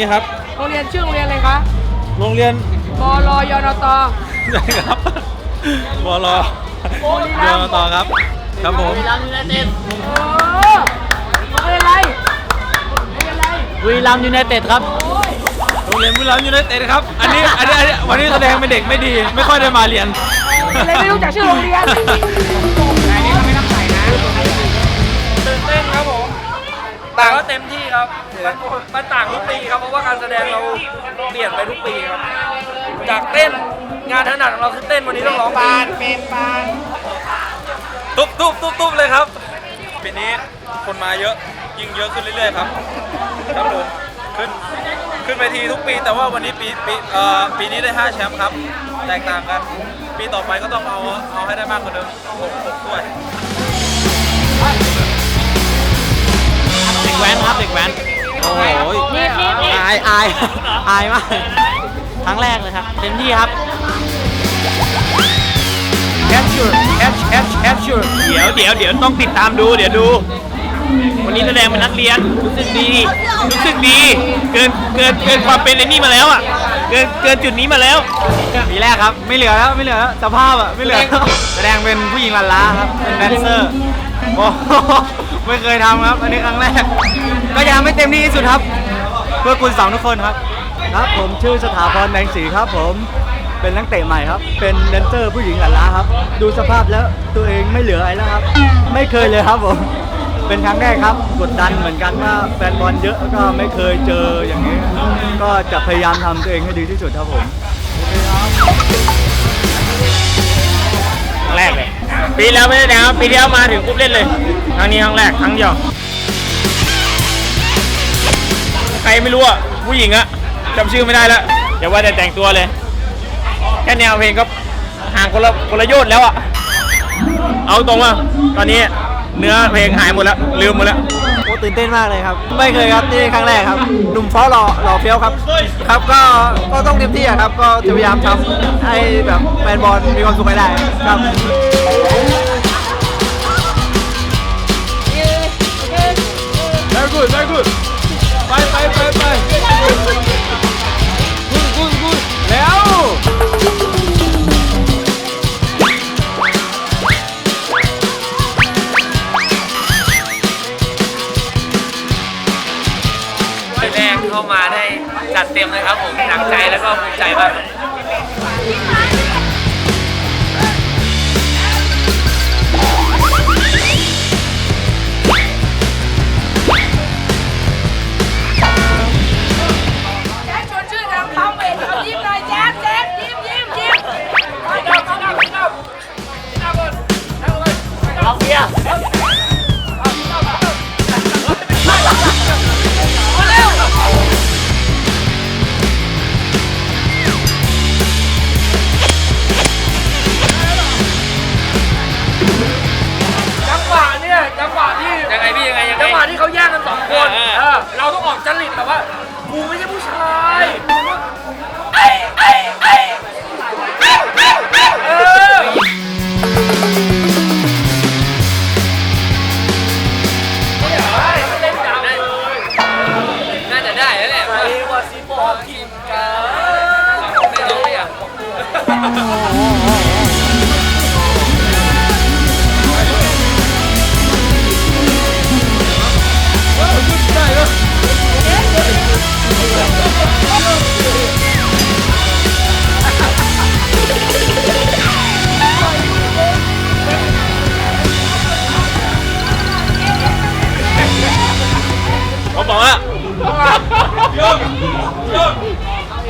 นี่ครับ โรงเรียนชื่อโรงเรียนอะไรคะโรงเรียนบลยนตไหนครับบลบุรีรัมย์เดินต่อครับ ครับผมโอ้โรงเรียนอะไรโรงเรียนอะไรบุรีรัมย์ยูไนเต็ดครับโรงเรียนบุรีรัมย์ยูไนเต็ดครับอันนี้อันนี้อันนี้วันนี้แสดงเป็นเด็กไม่ดี ไม่ค่อยได้มาเรียนเลยไม่รู้จักชื่อโรงเรียน ต่างก็เต็มที่ครับมันมันต่างทุกปีครับเพราะว่าการแสดงเราเปลี่ยนไปทุกปีครับ จากเต้นงานถนัดของเราคือเต้นวันนี้ต้องร้องเพลงเป็นปานตุ๊บตุ๊บตุ๊บตุ๊บเลยครับปีนี้คนมาเยอะยิ่งเยอะขึ้นเรื่อยๆครับครับผมขึ้นขึ้นไปทีทุกปี แต่ว่าวันนี้ปีปีเอ่อปีนี้ได้ 5 แชมป์ครับ แตกต่างกัน ปีต่อไปก็ต้องเอาเอาให้ได้มากกว่าเดิมหกหกถ้วย โอ้โหอายอายอายมากครั้งแรกเลยครับ เต็มที่ครับ capture catch catch capture เดี๋ยวเดี๋ยวเดี๋ยวต้องติดตามดู เดี๋ยวดู วันนี้แสดงเป็นนักเรียนรู้สึกดี รู้สึกดี เกินเกินเกินความเป็นไอ้นี่มาแล้วอะ เกินเกินจุดนี้มาแล้ว ปีแรกครับ ไม่เหลือแล้วไม่เหลือแล้วสภาพอะไม่เหลือแล้วแสดงเป็นผู้หญิงลันล้าครับ เป็นแดนเซอร์โอ้โห ไม่เคยทำครับ อันนี้ครั้งแรก ก็ยังไม่เต็มที่ที่สุดครับ เพื่อคุณสองทุกคนครับ ครับผมชื่อสถาพรแดงศรีครับ ผมเป็นนักเตะใหม่ครับ เป็นแดนเซอร์ผู้หญิงหลานล้าครับ ดูสภาพแล้วตัวเองไม่เหลืออะไรแล้วครับ ไม่เคยเลยครับผม เป็นครั้งแรกครับ กดดันเหมือนกันว่าแฟนบอลเยอะแล้วก็ไม่เคยเจออย่างนี้ ก็จะพยายามทำตัวเองให้ดีที่สุดครับผมครั้งแรกเลย ปีแล้วไม่ได้แดงครับปีที่แล้วมาถึงปุ๊บเล่นเลย ครั้งนี้ครั้งแรกครั้งเดียว ใครไม่รู้อะผู้หญิงอะจำชื่อไม่ได้แล้วอย่าว่าแต่แต่งตัวเลย แค่แนวเพลงก็ห่างคนละคนละโยชน์แล้วอะ เอาตรงว่าตอนนี้เนื้อเพลงหายหมดแล้วลืมหมดแล้ว ตื่นเต้นมากเลยครับ ไม่เคยครับนี่ครั้งแรกครับหนุ่มฟ้อหล่อหล่อเฟี้ยวครับ ครับก็ก็ต้องเต็มที่อะครับ ก็จะพยายามทำให้แบบแฟนบอลมีความสุขให้ได้ครับ very good very good ไปไปไปไป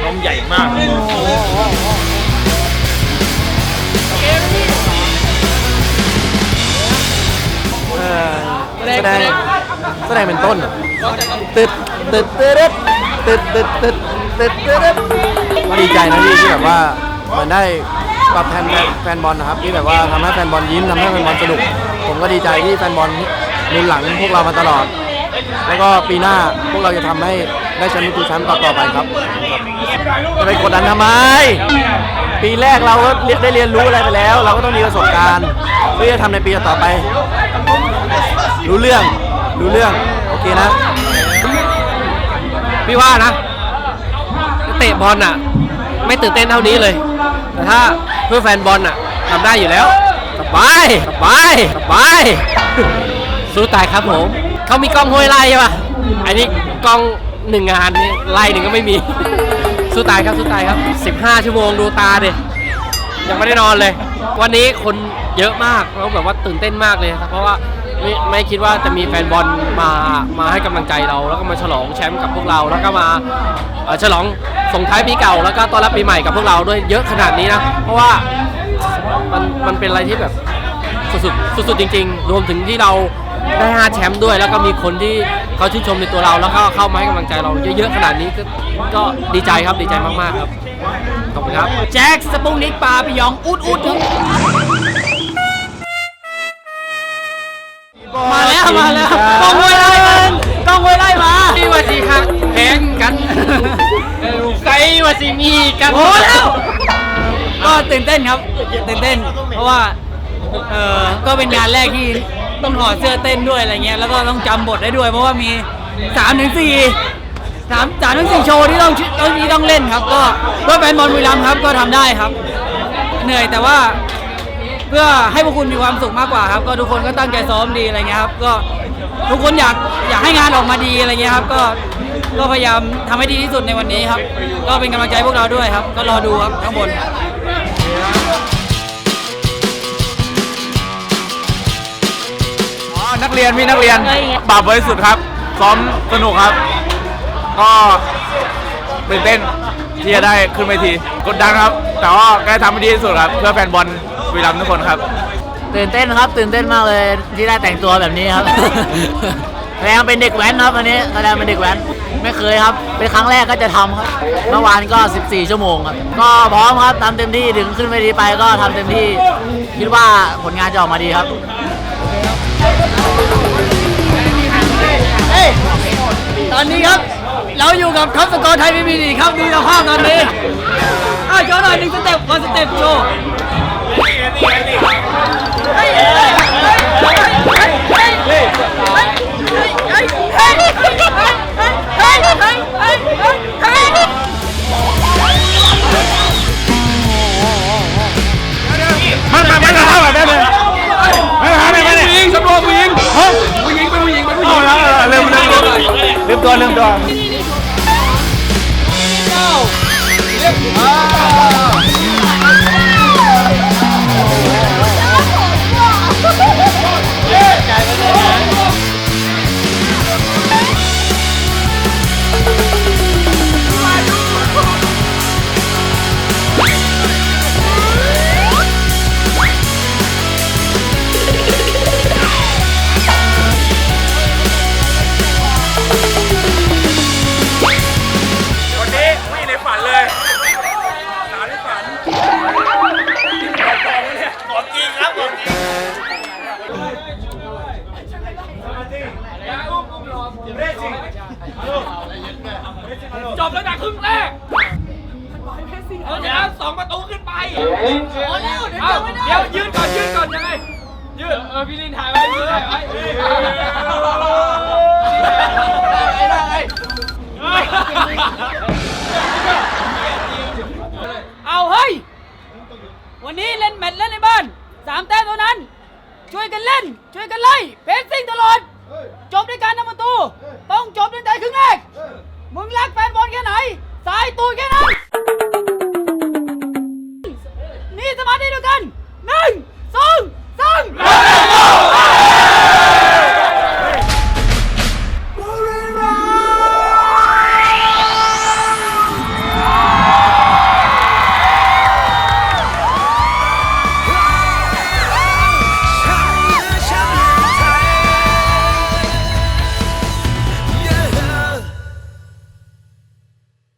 ต้องใหญ่มากเออแสดงแสดงเป็นต้นตึดตึดตึดตึดตึดตึดตึดตึดก็ดีใจนะพี่ที่แบบว่าเหมือนได้ตอบแทนแฟนบอลนะครับที่แบบว่าทำให้แฟนบอลยิ้มทำให้แฟนบอลสนุก ผมก็ดีใจที่แฟนบอลนุนหลังพวกเรามาตลอด แล้วก็ปีหน้าพวกเราจะทำให้ได้แชมป์ทุกแชมป์ต่อๆไปครับจะไปกดดันทำไม ปีแรกเราก็เรียนได้เรียนรู้อะไรไปแล้ว เราก็ต้องมีประสบการณ์เพื่อจะทำในปีต่อไป รู้เรื่องรู้เรื่องโอเคนะ พี่ว่านะเตะบอลอะ ไม่ตื่นเต้นเท่านี้เลย แต่ถ้าเพื่อแฟนบอลอะทำได้อยู่แล้วสบายสบายสบายสู้ตายครับผม เขามีกล้องห้วยไล่ใช่ป่ะ อันนี้กล้องหนึ่งงานนี่ไล่หนึ่งก็ไม่มี สู้ตายครับสู้ตายครับ 15 ชั่วโมงดูตาดิยังไม่ได้นอนเลย วันนี้คนเยอะมากแล้วแบบว่าตื่นเต้นมากเลยครับ เพราะว่าไม่ไม่คิดว่าจะมีแฟนบอลมามาให้กำลังใจเรา แล้วก็มาฉลองแชมป์กับพวกเรา แล้วก็มาเอ่อฉลองส่งท้ายปีเก่า แล้วก็ต้อนรับปีใหม่กับพวกเราด้วยเยอะขนาดนี้นะ เพราะว่ามันมันเป็นอะไรที่แบบสุดๆสุดๆจริง ๆ รวมถึงที่เรา ได้5แชมป์ด้วย แล้วก็มีคนที่เขาชื่นชมในตัวเรา แล้วก็เข้ามาให้กำลังใจเราเยอะๆขนาดนี้ก็ก็ดีใจครับดีใจมากๆครับขอบคุณครับแจ็คสปุงนิกปลาไปยองอุดอุดครับมาแล้วมาแล้วกล้องห้วยไล่มันกล้องห้วยไล่มาที่ว่าสิฮักแพงกันเออไกว่าสิมีกันโอ้แล้วก็ตื่นเต้นครับตื่นเต้น เพราะว่าเออก็เป็นงานแรกที่ ต้องถอดเสื้อเต้นด้วยอะไรเงี้ยแล้วก็ต้องจำบทได้ด้วย เพราะว่ามี3ามถึงสี่สามสามถึงสี่โชว์ที่ต้องต้องที่ต้องเล่นครับ ก็เพื่อแฟนบอลบุรีรัมย์ครับก็ทำได้ครับ เหนื่อยแต่ว่าเพื่อให้พวกคุณมีความสุขมากกว่าครับ ก็ทุกคนก็ตั้งใจซ้อมดีอะไรเงี้ยครับก็ทุกคนอยากอยากให้งานออกมาดีอะไรเงี้ยครับ ก็ก็พยายามทำให้ดีที่สุดในวันนี้ครับ ก็เป็นกำลังใจพวกเราด้วยครับ ก็รอดูครับข้างบน นักเรียนพี่นักเรียนบาปบริสุทธิ์ครับ ซ้อมสนุกครับ ก็ตื่นเต้นที่จะได้ขึ้นเวทีกดดันครับ แต่ว่าก็ได้ทำให้ดีที่สุดครับ เพื่อแฟนบอลบุรีรัมย์ทุกคนครับ ตื่นเต้นครับ ตื่นเต้นมากเลยที่ได้แต่งตัวแบบนี้ครับแสดงเป็นเด็กแว้นครับวันนี้แสดงเป็นเด็กแว้นไม่เคยครับ เป็นครั้งแรกก็จะทำครับเมื่อวานก็ 14 ชั่วโมงครับ ก็พร้อมครับทำเต็มที่ถึงขึ้นเวทีไปก็ทำเต็มที่ คิดว่าผลงานจะออกมาดีครับ ตอนนี้ครับ เราอยู่กับท็อปสกอร์ไทยพีบีดีครับดูสภาพตอนนี้อะโชว์หน่อยหนึ่งสเต็ปวันสเต็ปโชว์ จบแล้วจากครึ่งแรกเอาชนะสองประตูขึ้นไปเอาเดี๋ยวยืนก่อนยืนก่อนยังไงยืนเออพี่ลินถ่ายไว้ยืนถ่ายไว้เอาเฮ้ย วันนี้เล่นแมตช์เล่นในบ้านสามแต้มเท่านั้น ช่วยกันเล่น ช่วยกันไล่เพสซิ่งตลอด จบด้วยการทำประตู ต้องจบตั้งแต่ครึ่งแรกมึงรักแฟนบอลแค่ไหน สายตูดแค่นั้น